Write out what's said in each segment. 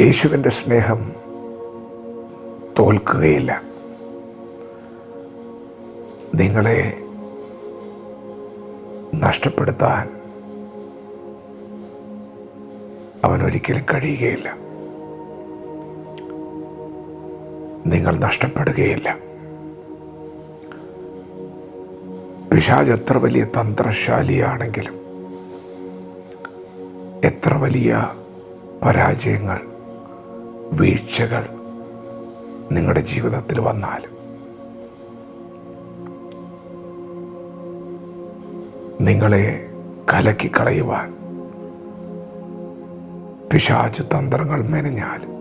യേശുവിന്റെ സ്നേഹം തോൽക്കുകയില്ല. നിങ്ങളെ നഷ്ടപ്പെടുത്താൻ അവനൊരിക്കലും കഴിയുകയില്ല. നിങ്ങൾ നഷ്ടപ്പെടുകയില്ല. പിശാജ് എത്ര വലിയ തന്ത്രശാലിയാണെങ്കിലും എത്ര വലിയ പരാജയങ്ങൾ വീഴ്ചകൾ നിങ്ങളുടെ ജീവിതത്തിൽ വന്നാലും നിങ്ങളെ കലക്കിക്കളയുവാൻ പിശാച് തന്ത്രങ്ങൾ മെനഞ്ഞാലും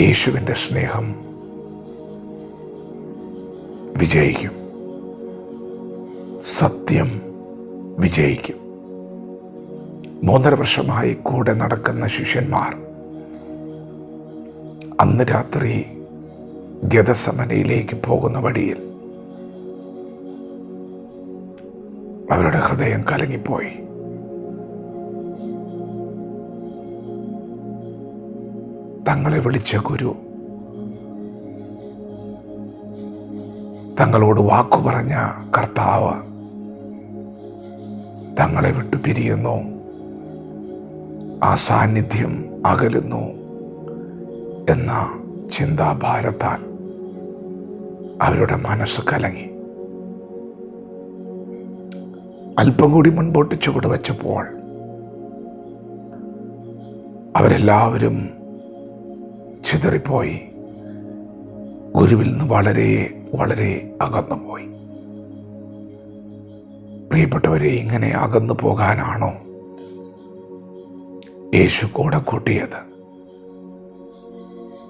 യേശുവിന്റെ സ്നേഹം വിജയിക്കും. സത്യം വിജയിക്കും. മൂന്നര വർഷമായി കൂടെ നടക്കുന്ന ശിഷ്യന്മാർ അന്ന് രാത്രി ഗതസമനയിലേക്ക് പോകുന്ന വഴിയിൽ അവരുടെ ഹൃദയം കലങ്ങിപ്പോയി. തങ്ങളെ വിളിച്ച ഗുരു തങ്ങളോട് വാക്കു പറഞ്ഞ കർത്താവ് തങ്ങളെ വിട്ടു പിരിയുന്നു. ആ സാന്നിധ്യം അകലുന്നു എന്ന ചിന്താഭാരത്താൽ അവരുടെ മനസ്സ് കലങ്ങി. അല്പം കൂടി മുൻപോട്ട് ചുവട് വെച്ചപ്പോൾ അവരെല്ലാവരും ചിതറിപ്പോയി. ഗുരുവിൽ നിന്ന് വളരെ വളരെ അകന്നുപോയി. പ്രിയപ്പെട്ടവരെ ഇങ്ങനെ അകന്നു പോകാനാണോ യേശു കൂടെ കൂട്ടിയത്.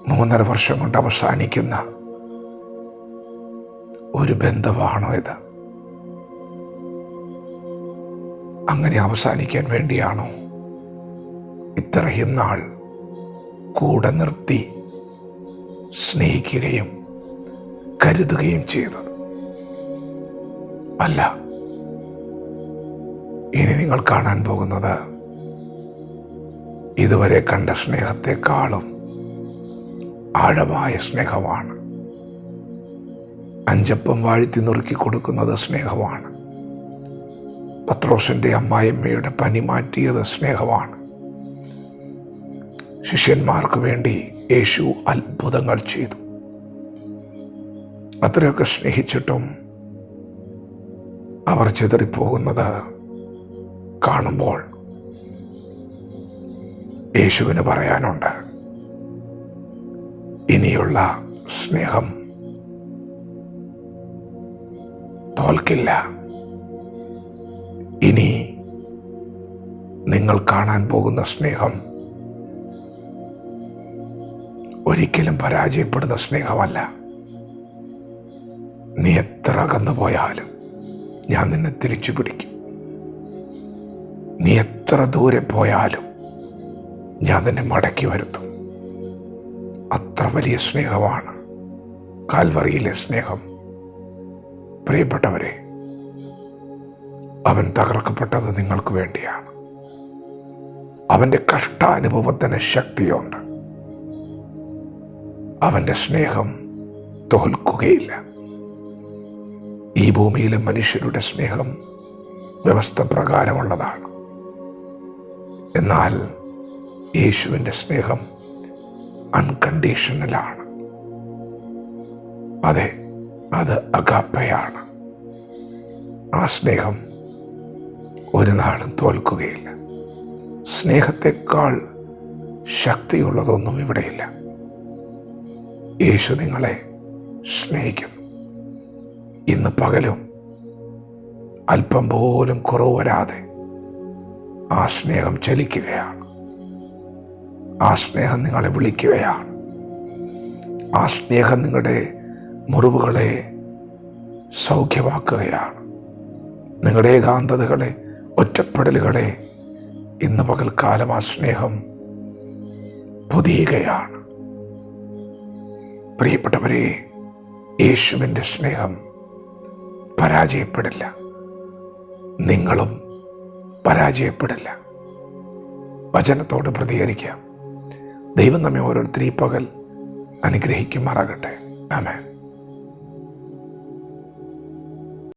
മൂന്നര വർഷം കൊണ്ട് അവസാനിക്കുന്ന ഒരു ബന്ധമാണോ ഇത്? അങ്ങനെ അവസാനിക്കാൻ വേണ്ടിയാണോ ഇത്രയും നാൾ കൂടെ നിർത്തി സ്നേഹിക്കുകയും കരുതുകയും ചെയ്തത്? അല്ല. ഇനി നിങ്ങൾ കാണാൻ പോകുന്നത് ഇതുവരെ കണ്ട സ്നേഹത്തെക്കാളും ആഴമായ സ്നേഹമാണ്. അഞ്ചപ്പം വാഴ്ത്തി നുറുക്കി കൊടുക്കുന്നത് സ്നേഹമാണ്. പത്രോസിന്റെ അമ്മായിമ്മയുടെ പനി മാറ്റിയത് സ്നേഹമാണ്. ശിഷ്യന്മാർക്ക് വേണ്ടി യേശു അത്ഭുതങ്ങൾ ചെയ്തു. അത്രയൊക്കെ സ്നേഹിച്ചിട്ടും അവർ ചിതറിപ്പോകുന്നത് കാണുമ്പോൾ യേശുവിന് പറയാനുണ്ട്. ഇനിയുള്ള സ്നേഹം തോൽക്കില്ല. ഇനി നിങ്ങൾ കാണാൻ പോകുന്ന സ്നേഹം ഒരിക്കലും പരാജയപ്പെടുന്ന സ്നേഹമല്ല. നീ എത്ര അകന്നു പോയാലും ഞാൻ നിന്നെ തിരിച്ചു പിടിക്കും നീ എത്ര ദൂരെ പോയാലും ഞാൻ നിന്നെ മടക്കി വരുത്തും. അത്ര വലിയ സ്നേഹമാണ്. കാൽവറിയിലെ സ്നേഹം. പ്രിയപ്പെട്ടവരെ അവൻ തകർക്കപ്പെട്ടത് നിങ്ങൾക്ക് വേണ്ടിയാണ്. അവന്റെ കഷ്ടാനുഭവത്തിന് ശക്തിയുണ്ട്. അവന്റെ സ്നേഹം തോൽക്കുകയില്ല. ഈ ഭൂമിയിലെ മനുഷ്യരുടെ സ്നേഹം വ്യവസ്ഥ പ്രകാരമുള്ളതാണ് എന്നാൽ യേശുവിന്റെ സ്നേഹം അൺകണ്ടീഷണലാണ് അതെ അത് അകാപ്പയാണ് ആ സ്നേഹം ഒരു നാളും തോൽക്കുകയില്ല. സ്നേഹത്തെക്കാൾ ശക്തിയുള്ളതൊന്നും ഇവിടെയില്ല. യേശു നിങ്ങളെ സ്നേഹിക്കുന്നു. ഇന്ന് പകലും അല്പം പോലും കുറവ് വരാതെ ആ സ്നേഹം ചലിക്കുകയാണ്. ആ സ്നേഹം നിങ്ങളെ വിളിക്കുകയാണ്. ആ സ്നേഹം നിങ്ങളുടെ മുറിവുകളെ സൗഖ്യമാക്കുകയാണ്. നിങ്ങളുടെ ഏകാന്തതകളെ ഒറ്റപ്പെടലുകളെ ഇന്ന് പകൽക്കാലം ആ സ്നേഹം പൊതിയുകയാണ്. പ്രിയപ്പെട്ടവരെ യേശുവിന്റെ സ്നേഹം പരാജയപ്പെടില്ല. നിങ്ങളും പരാജയപ്പെടില്ല. വചനത്തോട് പ്രതികരിക്കാം. ദൈവം നമ്മെ ഓരോരുത്തരും ഈ പകൽ അനുഗ്രഹിക്കുമാറാകട്ടെ. ആമേൻ.